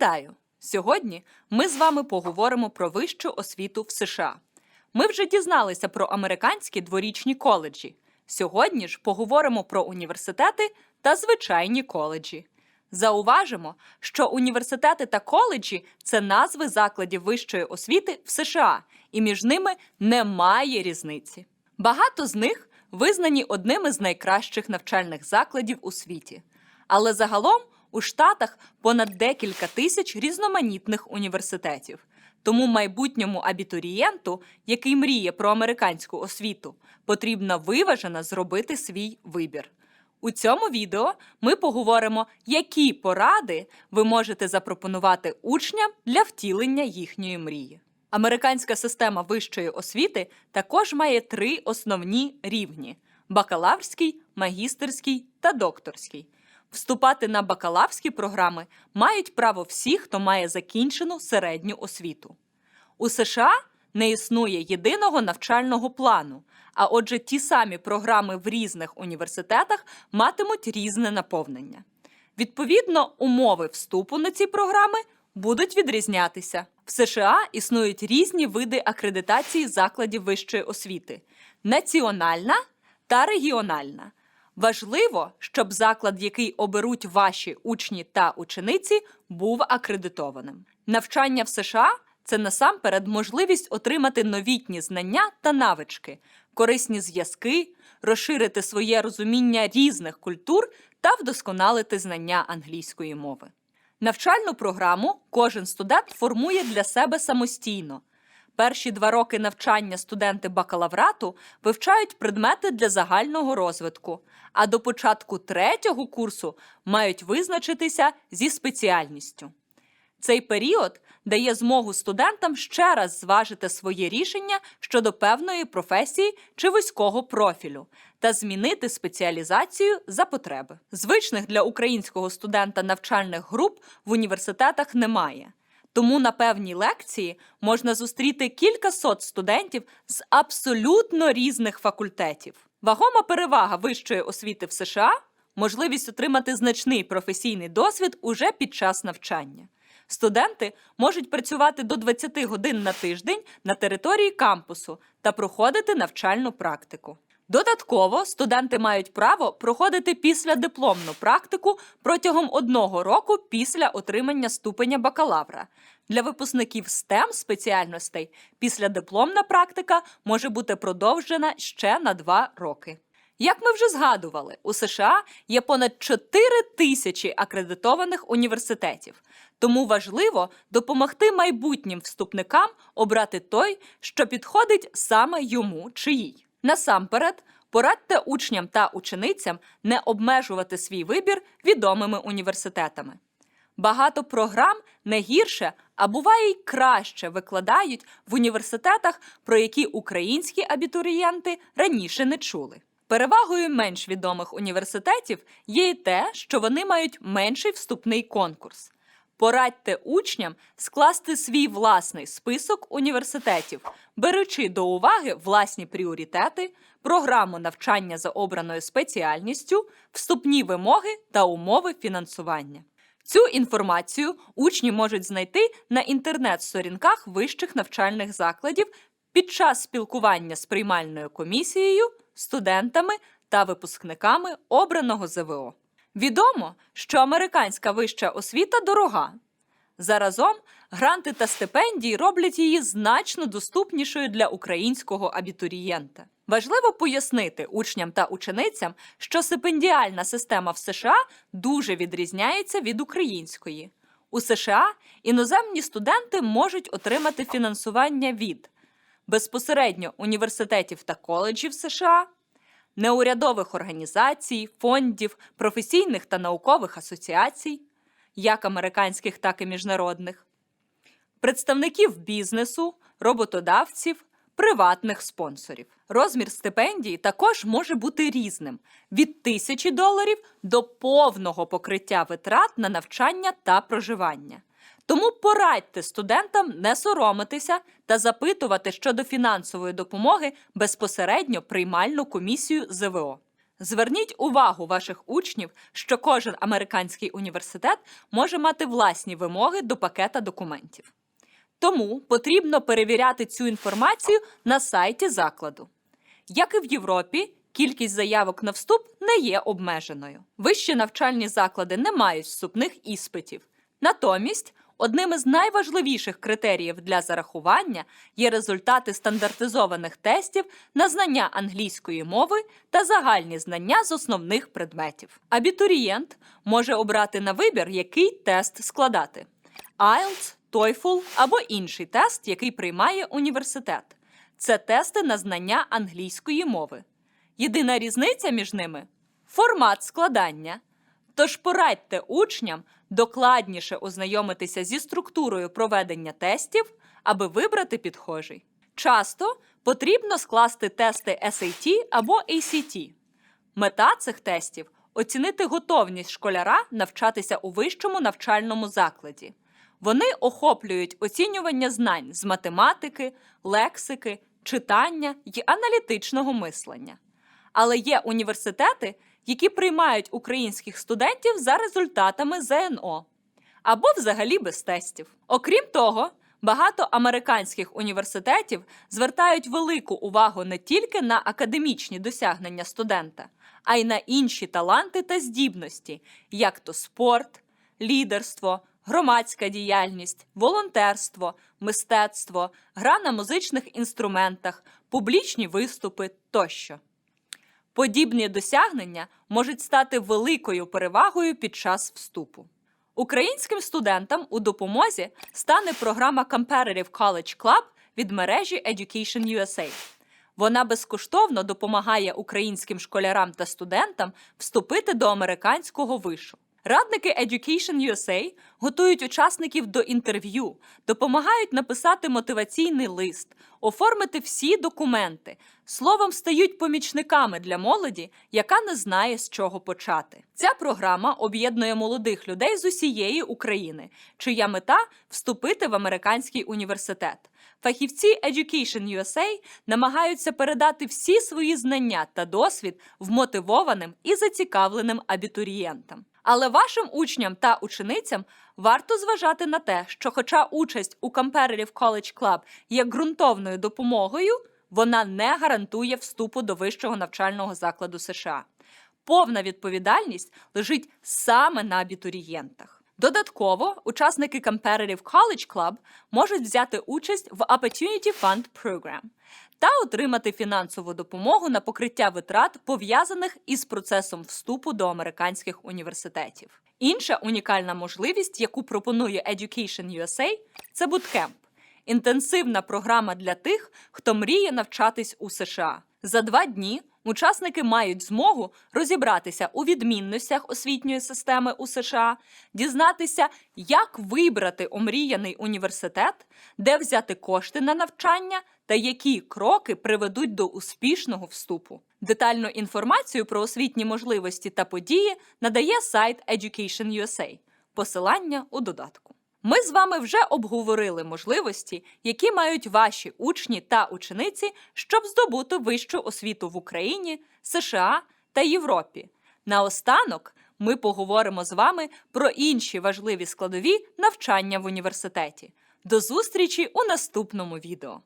Вітаю! Сьогодні ми з вами поговоримо про вищу освіту в США. Ми вже дізналися про американські дворічні коледжі. Сьогодні ж поговоримо про університети та звичайні коледжі. Зауважимо, що університети та коледжі це назви закладів вищої освіти в США, і між ними немає різниці. Багато з них визнані одними з найкращих навчальних закладів у світі. Але загалом у Штатах понад декілька тисяч різноманітних університетів. Тому майбутньому абітурієнту, який мріє про американську освіту, потрібно виважено зробити свій вибір. У цьому відео ми поговоримо, які поради ви можете запропонувати учням для втілення їхньої мрії. Американська система вищої освіти також має три основні рівні: бакалаврський, магістерський та докторський. Вступати на бакалаврські програми мають право всі, хто має закінчену середню освіту. У США не існує єдиного навчального плану, а отже, ті самі програми в різних університетах матимуть різне наповнення. Відповідно, умови вступу на ці програми будуть відрізнятися. В США існують різні види акредитації закладів вищої освіти: національна та регіональна. Важливо, щоб заклад, який оберуть ваші учні та учениці, був акредитованим. Навчання в США це насамперед можливість отримати новітні знання та навички, корисні зв'язки, розширити своє розуміння різних культур та вдосконалити знання англійської мови. Навчальну програму кожен студент формує для себе самостійно. Перші два роки навчання студенти бакалаврату вивчають предмети для загального розвитку, а до початку третього курсу мають визначитися зі спеціальністю. Цей період дає змогу студентам ще раз зважити своє рішення щодо певної професії чи вузького профілю та змінити спеціалізацію за потреби. Звичних для українського студента навчальних груп в університетах немає. Тому на певній лекції можна зустріти кількасот студентів з абсолютно різних факультетів. Вагома перевага вищої освіти в США можливість отримати значний професійний досвід уже під час навчання. Студенти можуть працювати до 20 годин на тиждень на території кампусу та проходити навчальну практику. Додатково студенти мають право проходити післядипломну практику протягом одного року після отримання ступеня бакалавра. Для випускників STEM спеціальностей післядипломна практика може бути продовжена ще на два роки. Як ми вже згадували, у США є понад 4 тисячі акредитованих університетів, тому важливо допомогти майбутнім вступникам обрати той, що підходить саме йому чи їй. Насамперед, порадьте учням та ученицям не обмежувати свій вибір відомими університетами. Багато програм не гірше, а буває й краще викладають в університетах, про які українські абітурієнти раніше не чули. Перевагою менш відомих університетів є й те, що вони мають менший вступний конкурс. Порадьте учням скласти свій власний список університетів, беручи до уваги власні пріоритети, програму навчання за обраною спеціальністю, вступні вимоги та умови фінансування. Цю інформацію учні можуть знайти на інтернет-сторінках вищих навчальних закладів під час спілкування з приймальною комісією, студентами та випускниками обраного ЗВО. Відомо, що американська вища освіта дорога. Заразом гранти та стипендії роблять її значно доступнішою для українського абітурієнта. Важливо пояснити учням та ученицям, що стипендіальна система в США дуже відрізняється від української. У США іноземні студенти можуть отримати фінансування від безпосередньо університетів та коледжів США, неурядових організацій, фондів, професійних та наукових асоціацій, як американських, так і міжнародних, представників бізнесу, роботодавців, приватних спонсорів. Розмір стипендії також може бути різним від тисячі доларів до повного покриття витрат на навчання та проживання. Тому порадьте студентам не соромитися та запитувати щодо фінансової допомоги безпосередньо приймальну комісію ЗВО. Зверніть увагу ваших учнів, що кожен американський університет може мати власні вимоги до пакета документів. Тому потрібно перевіряти цю інформацію на сайті закладу. Як і в Європі, кількість заявок на вступ не є обмеженою. Вищі навчальні заклади не мають вступних іспитів. Натомість, одним із найважливіших критеріїв для зарахування є результати стандартизованих тестів на знання англійської мови та загальні знання з основних предметів. Абітурієнт може обрати на вибір, який тест складати: IELTS, TOEFL або інший тест, який приймає університет. Це тести на знання англійської мови. Єдина різниця між ними формат складання. Тож порадьте учням докладніше ознайомитися зі структурою проведення тестів, аби вибрати підхожий. Часто потрібно скласти тести SAT або ACT. Мета цих тестів оцінити готовність школяра навчатися у вищому навчальному закладі. Вони охоплюють оцінювання знань з математики, лексики, читання й аналітичного мислення. Але є університети, які приймають українських студентів за результатами ЗНО або взагалі без тестів. Окрім того, багато американських університетів звертають велику увагу не тільки на академічні досягнення студента, а й на інші таланти та здібності, як то спорт, лідерство, громадська діяльність, волонтерство, мистецтво, гра на музичних інструментах, публічні виступи тощо. Подібні досягнення можуть стати великою перевагою під час вступу. Українським студентам у допомозі стане програма Comparative College Club від мережі Education USA. Вона безкоштовно допомагає українським школярам та студентам вступити до американського вишу. Радники Education USA готують учасників до інтерв'ю, допомагають написати мотиваційний лист, оформити всі документи. Словом, стають помічниками для молоді, яка не знає з чого почати. Ця програма об'єднує молодих людей з усієї України, чия мета вступити в американський університет. Фахівці Education USA намагаються передати всі свої знання та досвід вмотивованим і зацікавленим абітурієнтам. Але вашим учням та ученицям варто зважати на те, що, хоча участь у Comparative College Club є ґрунтовною допомогою, вона не гарантує вступу до вищого навчального закладу США. Повна відповідальність лежить саме на абітурієнтах. Додатково, учасники Comparative College Club можуть взяти участь в Opportunity Fund Program та отримати фінансову допомогу на покриття витрат, пов'язаних із процесом вступу до американських університетів. Інша унікальна можливість, яку пропонує Education USA, це буткемп – інтенсивна програма для тих, хто мріє навчатись у США. За два дні учасники мають змогу розібратися у відмінностях освітньої системи у США, дізнатися, як вибрати омріяний університет, де взяти кошти на навчання та які кроки приведуть до успішного вступу. Детальну інформацію про освітні можливості та події надає сайт Education USA. Посилання у додатку. Ми з вами вже обговорили можливості, які мають ваші учні та учениці, щоб здобути вищу освіту в Україні, США та Європі. Наостанок ми поговоримо з вами про інші важливі складові навчання в університеті. До зустрічі у наступному відео!